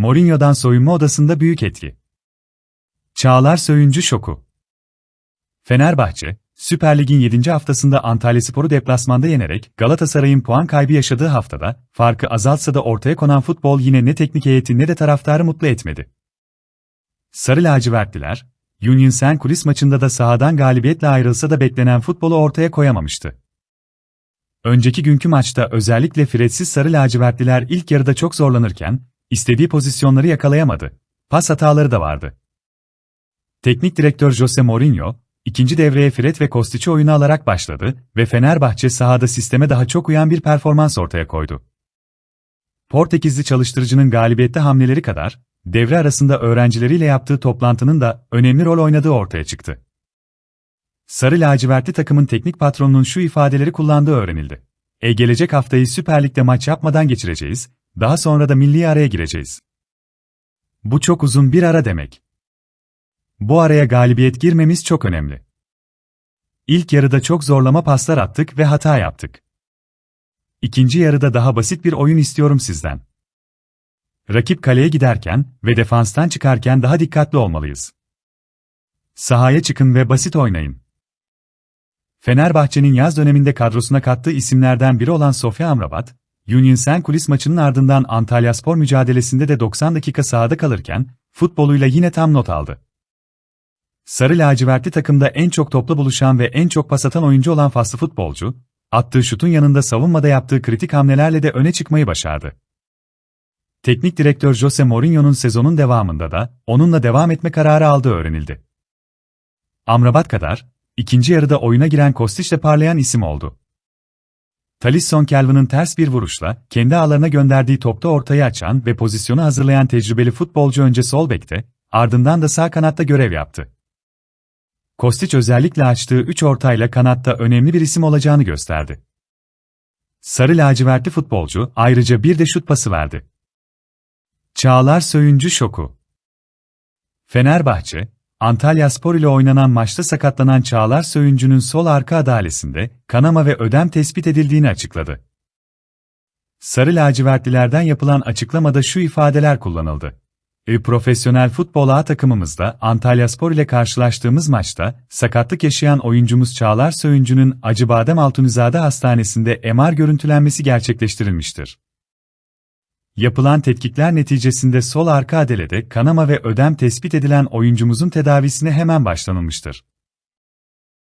Mourinho'dan soyunma odasında büyük etki. Çağlar Söyüncü şoku. Fenerbahçe, Süper Lig'in 7. haftasında Antalyaspor'u deplasmanda yenerek Galatasaray'ın puan kaybı yaşadığı haftada, farkı azaltsa da ortaya konan futbol yine ne teknik heyeti ne de taraftarı mutlu etmedi. Sarı lacivertliler, Union Saint Kulis maçında da sahadan galibiyetle ayrılsa da beklenen futbolu ortaya koyamamıştı. Önceki günkü maçta özellikle Fredsiz Sarı lacivertliler ilk yarıda çok zorlanırken, istediği pozisyonları yakalayamadı. Pas hataları da vardı. Teknik direktör Jose Mourinho, ikinci devreye Fred ve Kostic'i oyuna alarak başladı ve Fenerbahçe sahada sisteme daha çok uyan bir performans ortaya koydu. Portekizli çalıştırıcının galibiyette hamleleri kadar, devre arasında öğrencileriyle yaptığı toplantının da önemli rol oynadığı ortaya çıktı. Sarı lacivertli takımın teknik patronunun şu ifadeleri kullandığı öğrenildi. E gelecek haftayı Süper Lig'de maç yapmadan geçireceğiz, daha sonra da milli araya gireceğiz. Bu çok uzun bir ara demek. Bu araya galibiyet girmemiz çok önemli. İlk yarıda çok zorlama paslar attık ve hata yaptık. İkinci yarıda daha basit bir oyun istiyorum sizden. Rakip kaleye giderken ve defanstan çıkarken daha dikkatli olmalıyız. Sahaya çıkın ve basit oynayın. Fenerbahçe'nin yaz döneminde kadrosuna kattığı isimlerden biri olan Sofya Amrabat, Union Kulis maçının ardından Antalya Spor mücadelesinde de 90 dakika sahada kalırken, futboluyla yine tam not aldı. Sarı lacivertli takımda en çok topla buluşan ve en çok pas atan oyuncu olan faslı futbolcu, attığı şutun yanında savunmada yaptığı kritik hamlelerle de öne çıkmayı başardı. Teknik direktör Jose Mourinho'nun sezonun devamında da onunla devam etme kararı aldığı öğrenildi. Amrabat kadar, ikinci yarıda oyuna giren Kostiç'le parlayan isim oldu. Talisson Kelvin'in ters bir vuruşla, kendi ağlarına gönderdiği topta ortayı açan ve pozisyonu hazırlayan tecrübeli futbolcu önce sol bekte, ardından da sağ kanatta görev yaptı. Kostiç özellikle açtığı 3 ortayla kanatta önemli bir isim olacağını gösterdi. Sarı lacivertli futbolcu ayrıca bir de şut pası verdi. Çağlar Söyüncü şoku. Fenerbahçe, Antalya Spor ile oynanan maçta sakatlanan Çağlar Söyüncü'nün sol arka adalesinde kanama ve ödem tespit edildiğini açıkladı. Sarı lacivertlilerden yapılan açıklamada şu ifadeler kullanıldı. E, profesyonel futbol A takımımızda Antalya Spor ile karşılaştığımız maçta sakatlık yaşayan oyuncumuz Çağlar Söyüncü'nün Acıbadem Altunizade Hastanesi'nde MR görüntülenmesi gerçekleştirilmiştir. Yapılan tetkikler neticesinde sol arka adelede kanama ve ödem tespit edilen oyuncumuzun tedavisine hemen başlanılmıştır.